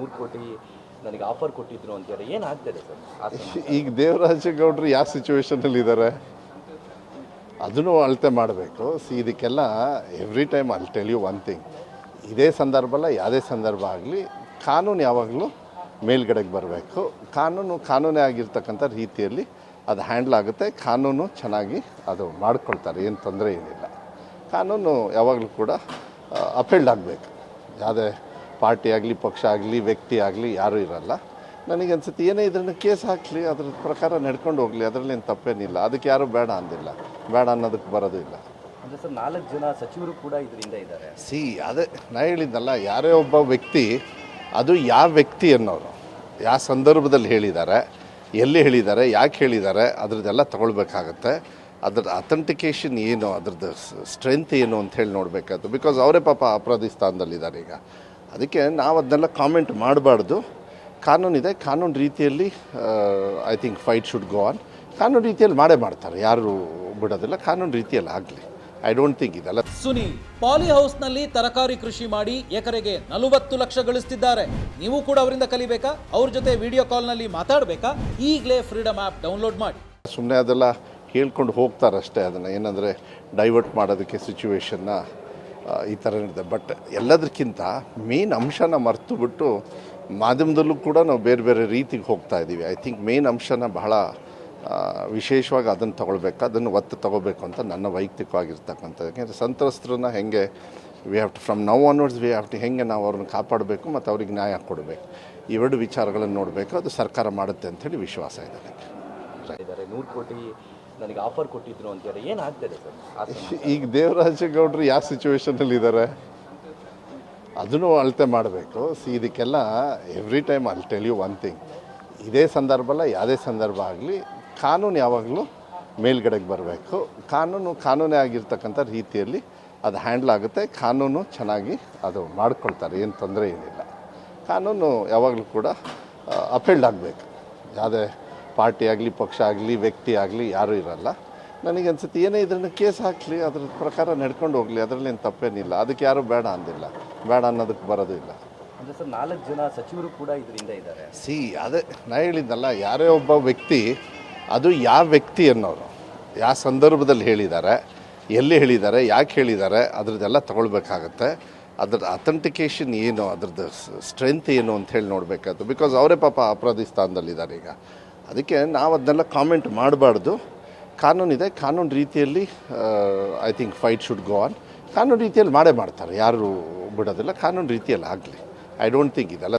ನೂರು ಕೋಟಿ ನನಗೆ ಆಫರ್ ಕೊಟ್ಟಿದ್ರು ಅಂತಾರೆ ಏನಾಗ್ತದೆ ಸರ್? ಈಗ ದೇವರಾಜ ಗೌಡ್ರು ಯಾವ ಸಿಚುವೇಶನಲ್ಲಿ ಇದ್ದಾರೆ ಅದನ್ನು ಅಳತೆ ಮಾಡಬೇಕು. ಸಿ ಇದಕ್ಕೆಲ್ಲ ಎವ್ರಿ ಟೈಮ್ ಅಲ್ಲಿ ಟೆಲ್ ಯು ಒನ್ ಥಿಂಗ್ ಇದೇ ಸಂದರ್ಭ ಅಲ್ಲ, ಯಾವುದೇ ಸಂದರ್ಭ ಆಗಲಿ, ಕಾನೂನು ಯಾವಾಗಲೂ ಮೇಲ್ಗಡೆಗೆ ಬರಬೇಕು. ಕಾನೂನು ಕಾನೂನೇ ಆಗಿರ್ತಕ್ಕಂಥ ರೀತಿಯಲ್ಲಿ ಅದು ಹ್ಯಾಂಡಲ್ ಆಗುತ್ತೆ. ಕಾನೂನು ಚೆನ್ನಾಗಿ ಅದು ಮಾಡ್ಕೊಳ್ತಾರೆ, ಏನು ತೊಂದರೆ ಏನಿಲ್ಲ. ಕಾನೂನು ಯಾವಾಗಲೂ ಕೂಡ ಅಪೆಲ್ಡ್ ಆಗಬೇಕು. ಯಾವುದೇ ಪಾರ್ಟಿ ಆಗಲಿ ಪಕ್ಷ ಆಗಲಿ ವ್ಯಕ್ತಿ ಆಗಲಿ ಯಾರೂ ಇರಲ್ಲ. ನನಗೆ ಅನ್ಸುತ್ತೆ ಏನೇ ಇದನ್ನು ಕೇಸ್ ಹಾಕಲಿ ಅದ್ರ ಪ್ರಕಾರ ನಡ್ಕೊಂಡು ಹೋಗಲಿ ಅದರಲ್ಲೇನು ತಪ್ಪೇನಿಲ್ಲ. ಅದಕ್ಕೆ ಯಾರೂ ಬೇಡ ಅಂದಿಲ್ಲ. ಬೇಡ ಅನ್ನೋದಕ್ಕೆ ಬರೋದು ಇಲ್ಲ. ಸರ್ ನಾಲ್ಕು ಜನ ಸಚಿವರು ಕೂಡ ಇದರಿಂದ ಇದ್ದಾರೆ. ಸಿ ಅದೇ ನಾ ಹೇಳಿದ್ನಲ್ಲ ಯಾರೇ ಒಬ್ಬ ವ್ಯಕ್ತಿ ಅದು ಯಾವ ವ್ಯಕ್ತಿ ಅನ್ನೋರು. ಯಾವ ಸಂದರ್ಭದಲ್ಲಿ ಹೇಳಿದ್ದಾರೆ ಎಲ್ಲಿ ಹೇಳಿದ್ದಾರೆ ಯಾಕೆ ಹೇಳಿದ್ದಾರೆ ಅದರದ್ದೆಲ್ಲ ತಗೊಳ್ಬೇಕಾಗತ್ತೆ. ಅದ್ರ ಅಥೆಂಟಿಕೇಷನ್ ಏನು ಅದ್ರದ್ದು ಸ್ಟ್ರೆಂತ್ ಏನು ಅಂತ ಹೇಳಿ ನೋಡಬೇಕಾಯ್ತು ಬಿಕಾಸ್ ಅವರೇ ಪಾಪ ಅಪರಾಧಿ ಸ್ಥಾನದಲ್ಲಿದ್ದಾರೆ ಈಗ. ಅದಕ್ಕೆ ನಾವು ಅದನ್ನೆಲ್ಲ ಕಾಮೆಂಟ್ ಮಾಡಬಾರ್ದು. ಕಾನೂನಿದೆ ಕಾನೂನು ರೀತಿಯಲ್ಲಿ I think fight should go on ಕಾನೂನು ರೀತಿಯಲ್ಲಿ ಮಾಡೇ ಮಾಡ್ತಾರೆ ಯಾರು ಬಿಡೋದಿಲ್ಲ ಕಾನೂನು ರೀತಿಯಲ್ಲಿ ಆಗಲಿ. ಐ ಡೋಂಟ್ ಥಿಂಕ್ ಇದೆಲ್ಲ ಸುನಿ ಪಾಲಿ ಹೌಸ್ನಲ್ಲಿ ತರಕಾರಿ ಕೃಷಿ ಮಾಡಿ ಎಕರೆಗೆ ನಲವತ್ತು ಲಕ್ಷ ಗಳಿಸ್ತಿದ್ದಾರೆ. ನೀವು ಕೂಡ ಅವರಿಂದ ಕಲಿಬೇಕಾ? ಅವ್ರ ಜೊತೆ ವಿಡಿಯೋ ಕಾಲ್ನಲ್ಲಿ ಮಾತಾಡಬೇಕಾ? ಈಗಲೇ ಫ್ರೀಡಮ್ ಆ್ಯಪ್ ಡೌನ್ಲೋಡ್ ಮಾಡಿ. ಸುಮ್ಮನೆ ಅದೆಲ್ಲ ಕೇಳ್ಕೊಂಡು ಹೋಗ್ತಾರಷ್ಟೇ ಅದನ್ನು ಏನಂದರೆ ಡೈವರ್ಟ್ ಮಾಡೋದಕ್ಕೆ ಸಿಚುವೇಶನ್ನ ಈ ಥರ ಇದೆ ಬಟ್ ಎಲ್ಲದಕ್ಕಿಂತ ಮೇನ್ ಅಂಶನ ಮರೆತು ಬಿಟ್ಟು ಮಾಧ್ಯಮದಲ್ಲೂ ಕೂಡ ನಾವು ಬೇರೆ ಬೇರೆ ರೀತಿಗೆ ಹೋಗ್ತಾ ಇದ್ದೀವಿ ಐ ಥಿಂಕ್ ಮೇನ್ ಅಂಶನ ಬಹಳ ವಿಶೇಷವಾಗಿ ಅದನ್ನು ತೊಗೊಳ್ಬೇಕು, ಅದನ್ನು ಒತ್ತು ತಗೋಬೇಕು ಅಂತ ನನ್ನ ವೈಯಕ್ತಿಕವಾಗಿರ್ತಕ್ಕಂಥದ್ದು. ಯಾಕೆಂದರೆ ಸಂತ್ರಸ್ತರನ್ನ ಹೆಂಗೆ we have to from now onwards we have to ಹೆಂಗೆ ನಾವು ಅವ್ರನ್ನ ಕಾಪಾಡಬೇಕು ಮತ್ತು ಅವ್ರಿಗೆ ನ್ಯಾಯ ಕೊಡಬೇಕು. ಇವೆರಡು ವಿಚಾರಗಳನ್ನು ನೋಡಬೇಕು, ಅದು ಸರ್ಕಾರ ಮಾಡುತ್ತೆ ಅಂಥೇಳಿ ವಿಶ್ವಾಸ ಇದೆ ನನಗೆ. ನೂರು ಕೋಟಿ ನನಗೆ ಆಫರ್ ಕೊಟ್ಟಿದ್ರು ಅಂತ ಹೇಳಿ ಏನಾಗ್ತದೆ ಸರ್? ಈಗ ದೇವರಾಜ ಗೌಡ್ರು ಯಾವ ಸಿಚುವೇಶನಲ್ಲಿ ಇದ್ದಾರೆ? ಅದನ್ನು ಅಳತೆ ಮಾಡಬೇಕು. ಸಿ, ಇದಕ್ಕೆಲ್ಲ ಎವ್ರಿ ಟೈಮ್ ಅಲ್ಲಿ ಟೆಲ್ ಯು ಒನ್ ಥಿಂಗ್ ಇದೇ ಸಂದರ್ಭ ಅಲ್ಲ, ಯಾವುದೇ ಸಂದರ್ಭ ಆಗಲಿ, ಕಾನೂನು ಯಾವಾಗಲೂ ಮೇಲ್ಗಡೆಗೆ ಬರಬೇಕು. ಕಾನೂನು ಕಾನೂನೇ ಆಗಿರ್ತಕ್ಕಂಥ ರೀತಿಯಲ್ಲಿ ಅದು ಹ್ಯಾಂಡಲ್ ಆಗುತ್ತೆ. ಕಾನೂನು ಚೆನ್ನಾಗಿ ಅದು ಮಾಡ್ಕೊಳ್ತಾರೆ, ಏನು ತೊಂದರೆ ಏನಿಲ್ಲ. ಕಾನೂನು ಯಾವಾಗಲೂ ಕೂಡ ಅಪೆಲ್ಡ್ ಆಗಬೇಕು. ಯಾವುದೇ ಪಾರ್ಟಿ ಆಗಲಿ ಪಕ್ಷ ಆಗಲಿ ವ್ಯಕ್ತಿ ಆಗಲಿ ಯಾರೂ ಇರಲ್ಲ. ನನಗೆ ಅನ್ಸುತ್ತೆ ಏನೇ ಇದನ್ನು ಕೇಸ್ ಹಾಕಲಿ ಅದ್ರ ಪ್ರಕಾರ ನಡ್ಕೊಂಡು ಹೋಗಲಿ ಅದರಲ್ಲೇನು ತಪ್ಪೇನಿಲ್ಲ. ಅದಕ್ಕೆ ಯಾರೂ ಬೇಡ ಅಂದಿಲ್ಲ. ಬೇಡ ಅನ್ನೋದಕ್ಕೆ ಬರೋದು ಇಲ್ಲ. ಅಂದ್ರೆ ಸರ್ ನಾಲ್ಕು ಜನ ಸಚಿವರು ಕೂಡ ಇದರಿಂದ ಇದ್ದಾರೆ. ಸಿ ಅದೇ ನಾ ಹೇಳಿದ್ದಲ್ಲ ಯಾರೇ ಒಬ್ಬ ವ್ಯಕ್ತಿ ಅದು ಯಾವ ವ್ಯಕ್ತಿ ಅನ್ನೋರು. ಯಾವ ಸಂದರ್ಭದಲ್ಲಿ ಹೇಳಿದ್ದಾರೆ ಎಲ್ಲಿ ಹೇಳಿದ್ದಾರೆ ಯಾಕೆ ಹೇಳಿದ್ದಾರೆ ಅದ್ರದ್ದೆಲ್ಲ ತಗೊಳ್ಬೇಕಾಗತ್ತೆ. ಅದ್ರ ಅಥೆಂಟಿಕೇಶನ್ ಏನು ಅದ್ರದ್ದು ಸ್ಟ್ರೆಂತ್ ಏನು ಅಂತ ಹೇಳಿ ನೋಡಬೇಕಾಯ್ತು. ಬಿಕಾಸ್ ಅವರೇ ಪಾಪ ಅಪರಾಧಿ ಸ್ಥಾನದಲ್ಲಿದ್ದಾರೆ ಈಗ. ಅದಕ್ಕೆ ನಾವು ಅದನ್ನೆಲ್ಲ ಕಾಮೆಂಟ್ ಮಾಡಬಾರ್ದು. ಕಾನೂನಿದೆ ಕಾನೂನು ರೀತಿಯಲ್ಲಿ I think fight should go on ಕಾನೂನು ರೀತಿಯಲ್ಲಿ ಮಾಡೇ ಮಾಡ್ತಾರೆ. ಯಾರು ಬಿಡೋದಿಲ್ಲ, ಕಾನೂನು ರೀತಿಯಲ್ಲಿ ಆಗಲಿ. ಐ ಡೋಂಟ್ ಥಿಂಕ್ ಇದೆಲ್ಲ